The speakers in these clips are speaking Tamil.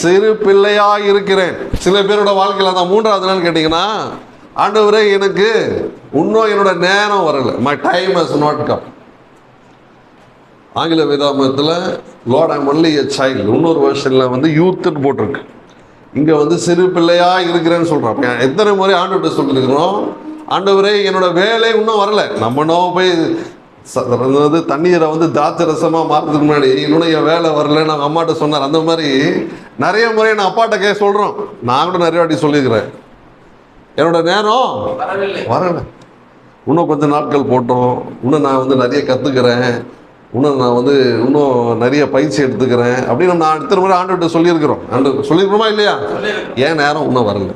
சிறு பிள்ளையா இருக்கிறேன் சில பேரோட வாழ்க்கையில் அந்த மூன்றாவது நாள் கேட்டிங்கன்னா ஆண்டவரே எனக்கு இன்னும் என்னோட நேரம் வரல. My time is not come ஆங்கில வேதாமத்தில் lord I'm only a child இன்னொரு வருஷனில் வந்து யூத்துன்னு போட்டிருக்கு. இங்கே வந்து சிறு பிள்ளையா இருக்கிறேன்னு சொல்கிறான் எத்தனை முறை ஆண்டவர்கிட்ட சொல்லியிருக்கிறோம் ஆண்டவரே என்னோட வேலை இன்னும் வரல. நம்ம நோ போய் அதாவது தண்ணீரை வந்து தாத்து ரசமாக மாறதுக்கு முன்னாடி இன்னும் என் வேலை வரல நாங்கள் அம்மாட்ட சொன்னார். அந்த மாதிரி நிறைய முறை நான் அப்பாட்ட கே சொல்கிறோம் நான் கூட நிறைய வாட்டி சொல்லியிருக்கிறேன் என்னோட நேரம் வரல. இன்னும் கொஞ்சம் நாட்கள் போட்டோம். இன்னும் நான் வந்து நிறைய கற்றுக்கிறேன் இன்னும் நான் வந்து இன்னும் நிறைய பயிற்சி எடுத்துக்கிறேன். அப்படின்னு நான் அடுத்த முறை ஆண்டுகிட்ட சொல்லியிருக்கிறோம். ஆண்டு சொல்லியிருக்கிறோமா இல்லையா. ஏன் நேரம் இன்னும் வரல.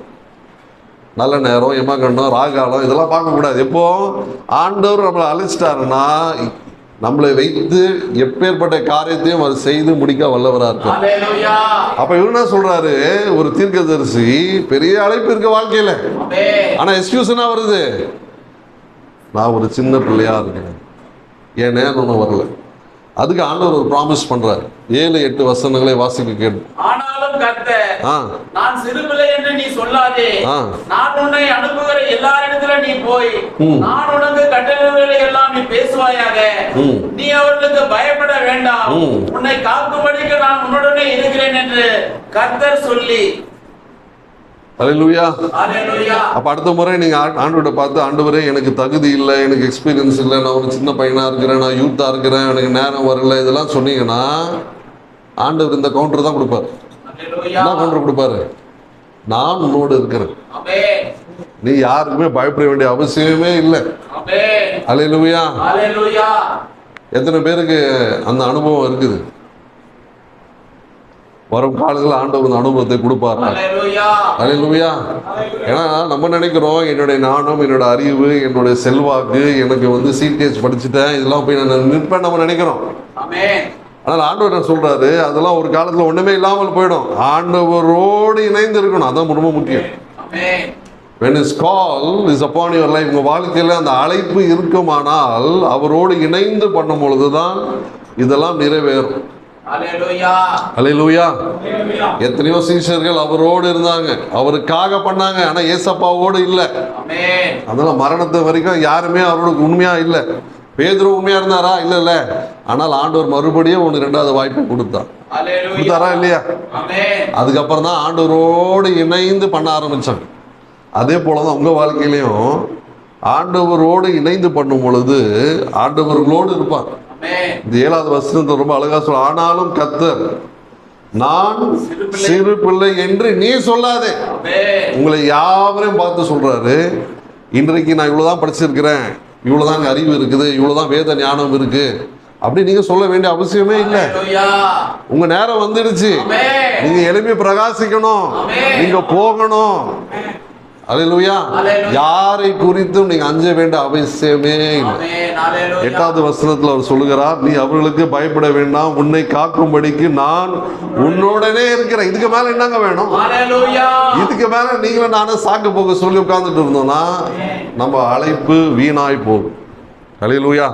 நல்ல நேரம் எமகண்டம் ராகாலம் இதெல்லாம் பார்க்கக்கூடாது. எப்போ? ஆண்டவர் நம்மளை அழைச்சிட்டாருன்னா நம்மளை வைத்து எப்பேற்பட்ட காரியத்தையும் அவர் செய்து முடிக்க வல்லவராக ஹalleluya. அப்ப இவர் என்ன சொல்றாரு? ஒரு தீர்க்கதரிசி பெரிய அழைப்பு இருக்க வாழ்க்கையில. ஆமென். ஆனா எக்ஸ்கியூஸ் என்ன வருது? நான் ஒரு சின்ன பிள்ளையா இருக்கிறேன். என் நேரம் ஒன்றும் வரல. அதுக்கு ஆண்டவர் ஒரு ப்ராமிஸ் பண்றாரு. ஏழு எட்டு வசனங்களை வாசிக்க கேட்டு நான் சிறுபிள்ளை என்று நீ சொல்லாதே. நான் உன்னை அனுப்புகிற எல்லா இடத்துல நீ போய். நான் உனக்கு கட்டளைகளை எல்லாம் நீ பேசுவாயாக. நீ அவர்களுக்கு பயப்பட வேண்டாம். உன்னை காக்கும்படிக்கு நான் உன்னுடனே இருக்கிறேன் என்று கர்த்தர் சொல்லி. அப்ப அடுத்த முறை நீங்க ஆ- ஆண்டவரை பார்த்து ஆண்டவரே எனக்கு தகுதி இல்லை எனக்கு எக்ஸ்பீரியன்ஸ் இல்லை நான் ஒரு சின்ன பையனா இருக்கிறேன் நான் யூத்தா இருக்கிறேன் எனக்கு நேரம் வரல இதெல்லாம் சொன்னீங்கன்னா ஆண்டவர் இந்த கவுண்டர் தான் கொடுப்பாரு. என்ன கவுண்டர் கொடுப்பாரு? நான் உன்னோடு இருக்கிறேன். நீ யாருக்குமே பயப்பட வேண்டிய அவசியமே இல்லை. ஹalleluya. எத்தனை பேருக்கு அந்த அனுபவம் இருக்குது? வரும் காலங்களில் ஆண்டவர் அந்த அனுபவத்தை கொடுப்பார். அல்லேலூயா ஏன்னா நம்ம நினைக்கிறோம் என்னுடைய நாணம் என்னோட அறிவு என்னுடைய செல்வாக்கு எனக்கு வந்து சீட்டேஜ் படிச்சுட்டேன் இதெல்லாம் போய் நான் நிற்பேன் நம்ம நினைக்கிறோம். ஆனால் ஆண்டவர் என்ன சொல்றாரு? அதெல்லாம் ஒரு காலத்தில் ஒண்ணுமே இல்லாமல் போயிடும். ஆண்டவரோடு இணைந்து இருக்கணும் அதான் ரொம்ப முக்கியம். ஆமென் when his call is upon your life உங்க வாழ்க்கையில அந்த அழைப்பு இருக்குமானால் அவரோடு இணைந்து பண்ணும் பொழுதுதான் இதெல்லாம் நிறைவேறும். அல்லேலூயா எத்தனையோ சீஷர்கள் அவரோடு இருந்தாங்க. அவருக்காக பண்ணாங்க. ஆனா ஏசப்பாவோடு இல்லை. அதெல்லாம் மரணத்து வரைக்கும் யாருமே அவரோட உண்மையா இல்லை. பேதுரு உண்மையா இருந்தாரா? இல்ல இல்ல. ஆனால் ஆண்டவர் மறுபடியும் உனக்கு ரெண்டாவது வாய்ப்பு ஹalleluya கொடுத்தாரா இல்லையா? அதுக்கப்புறம் தான் ஆண்டவரோடு இணைந்து பண்ண ஆரம்பிச்சாங்க. அதே போல தான் உங்க வாழ்க்கையிலையும் ஆண்டவரோடு இணைந்து பண்ணும் பொழுது ஆண்டவர்களோடு இருப்பார். இந்த ஏழாவது வசனத்தை ரொம்ப அழகா சொல்ல ஆனாலும் கத்தர் நான் சிறு பிள்ளை. என்று நீ சொல்லாதே. உங்களை யாவரையும் பார்த்து சொல்றாரு. இன்றைக்கு நான் இவ்வளவுதான் படிச்சிருக்கிறேன். இவ்வளவுதான் அங்க அறிவு இருக்குது. இவ்வளவுதான் வேத ஞானம் இருக்கு. அப்படி நீங்க சொல்ல வேண்டிய அவசியமே இல்லை. உங்க நேரம் வந்துடுச்சு. நீங்க எழுப்பி பிரகாசிக்கணும். நீங்க போகணும். அல்லேலூயா. யாரை குறித்தும் நீங்க அஞ்ச வேண்டிய அவசியமே இல்லை. எட்டாவது வசனத்தில் அவர் சொல்லுகிறார் நீ அவர்களுக்கு பயப்பட வேண்டாம். உன்னை காக்கும்படிக்கு நான் உன்னோடனே இருக்கிறேன். இதுக்கு மேல என்னங்க வேணும்? இதுக்கு மேல நீங்களும் நானும் சாக்கு போக சொல்லி உட்கார்ந்துட்டு இருந்தோம்னா நம்ம அழைப்பு வீணாய் போகும். ஹalleluya